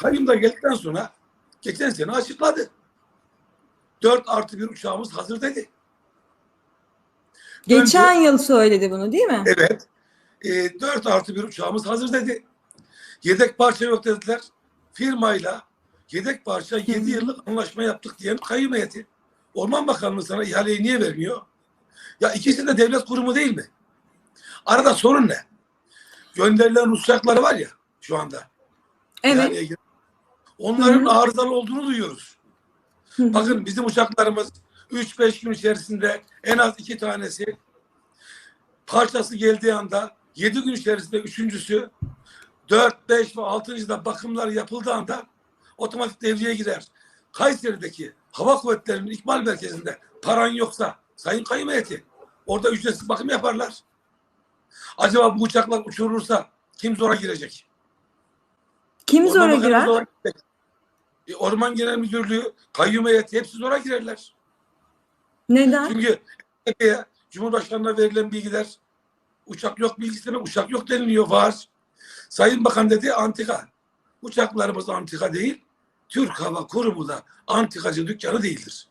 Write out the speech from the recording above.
Kayyum da geldikten sonra geçen sene açıkladı. 4 artı bir uçağımız hazır dedi. Geçen yıl söyledi bunu değil mi? Evet. E, 4 artı bir uçağımız hazır dedi. Yedek parça yok dediler. Firmayla yedek parça 7 yıllık anlaşma yaptık diyen kayyum heyeti. Orman Bakanlığı sana ihaleyi niye vermiyor? Ya ikisi de devlet kurumu değil mi? Arada sorun ne? Gönderilen uçakları var ya şu anda. Evet. giren. Onların Hı hı. arızalı olduğunu duyuyoruz. Hı hı. Bakın bizim uçaklarımız 3-5 gün içerisinde en az iki tanesi parçası geldiği anda 7 gün içerisinde üçüncüsü 4, 5 ve 6. da bakımlar yapıldığı anda otomatik devreye girer. Kayseri'deki hava kuvvetlerinin ikmal merkezinde paran yoksa sayın kayyum heyeti orada ücretsiz bakım yaparlar. Acaba bu uçaklar uçurulursa kim zora girecek? Kim zora girer? zora girecek. E, Orman Genel Müdürlüğü, kayyum heyeti hepsi zora girerler. Neden? Çünkü tepeye Cumhurbaşkanı'na verilen bilgiler uçak yok bilgisi demek uçak yok deniliyor var. Sayın Bakan dedi antika. Uçaklarımız antika değil. Türk Hava Kurumu da antikacı dükkanı değildir.